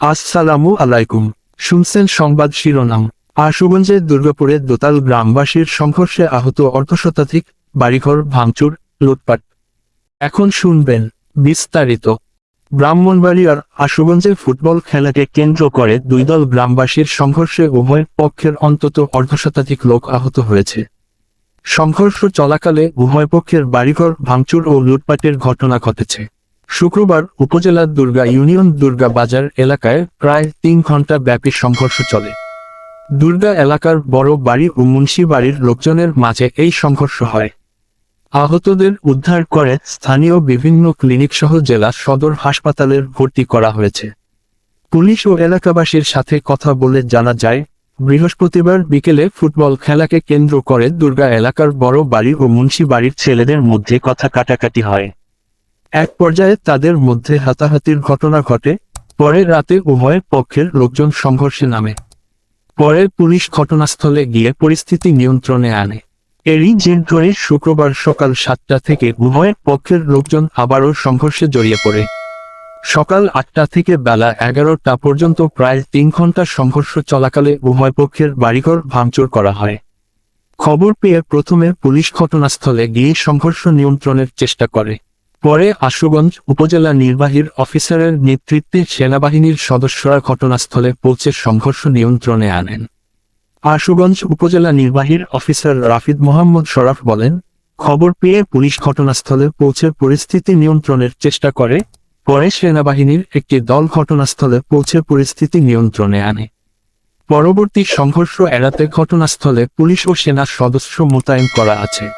আসসালামু আলাইকুম। শুনছেন সংবাদ শিরোনাম। আশুগঞ্জের দুর্গাপুরে দোতাল গ্রামবাসীর সংঘর্ষে আহত অর্ধশতাধিক বাড়িঘর ভাঙচুর, লুটপাট। এখন শুনবেন বিস্তারিত। ব্রাহ্মণবাড়িয়ার আশুগঞ্জে ফুটবল খেলাকে কেন্দ্র করে দুই দল গ্রামবাসীর সংঘর্ষে উভয় পক্ষের অন্তত অর্ধশতাধিক লোক আহত হয়েছে। সংঘর্ষ চলাকালে উভয় পক্ষের বাড়িঘর ভাঙচুর ও লুটপাটের ঘটনা ঘটেছে। শুক্রবার উপজেলার দুর্গা ইউনিয়ন দুর্গা বাজার এলাকায় প্রায় তিন ঘণ্টা ব্যাপী সংঘর্ষ চলে। দুর্গা এলাকার বড় বাড়ি ও মুন্সি বাড়ির লোকজনের মাঝে এই সংঘর্ষ হয়। আহতদের উদ্ধার করে স্থানীয় বিভিন্ন ক্লিনিক সহ জেলা সদর হাসপাতালের ভর্তি করা হয়েছে। পুলিশ ও এলাকাবাসীর সাথে কথা বলে জানা যায়, বৃহস্পতিবার বিকেলে ফুটবল খেলাকে কেন্দ্র করে দুর্গা এলাকার বড় বাড়ি ও মুন্সি বাড়ির ছেলেদের মধ্যে কথা কাটাকাটি হয়। এক পর্যায়ে তাদের মধ্যে হাতাহাতির ঘটনা ঘটে, পরে রাতে উভয় পক্ষের লোকজন সংঘর্ষে নামে। পরে পুলিশ ঘটনাস্থলে গিয়ে পরিস্থিতি নিয়ন্ত্রণে আনে। এরই জের ধরে শুক্রবার সকাল সাতটা থেকে উভয় পক্ষের লোকজন আবারও সংঘর্ষে জড়িয়ে পড়ে। সকাল আটটা থেকে বেলা এগারোটা পর্যন্ত প্রায় তিন ঘণ্টা সংঘর্ষ চলাকালে উভয় পক্ষের বাড়িঘর ভাঙচুর করা হয়। খবর পেয়ে প্রথমে পুলিশ ঘটনাস্থলে গিয়ে সংঘর্ষ নিয়ন্ত্রণের চেষ্টা করে। পরে আশুগঞ্জ উপজেলা নির্বাহীর অফিসারের নেতৃত্বে সেনাবাহিনীর সদস্যরা ঘটনাস্থলে পৌঁছে সংঘর্ষ নিয়ন্ত্রণে আনেন। আশুগঞ্জ উপজেলা নির্বাহীর অফিসার রাফিদ মোহাম্মদ শরাফ বলেন, খবর পেয়ে পুলিশ ঘটনাস্থলে পৌঁছে পরিস্থিতি নিয়ন্ত্রণের চেষ্টা করে, পরে সেনাবাহিনীর একটি দল ঘটনাস্থলে পৌঁছে পরিস্থিতি নিয়ন্ত্রণে আনে। পরবর্তী সংঘর্ষ এড়াতে ঘটনাস্থলে পুলিশ ও সেনা সদস্য মোতায়েন করা আছে।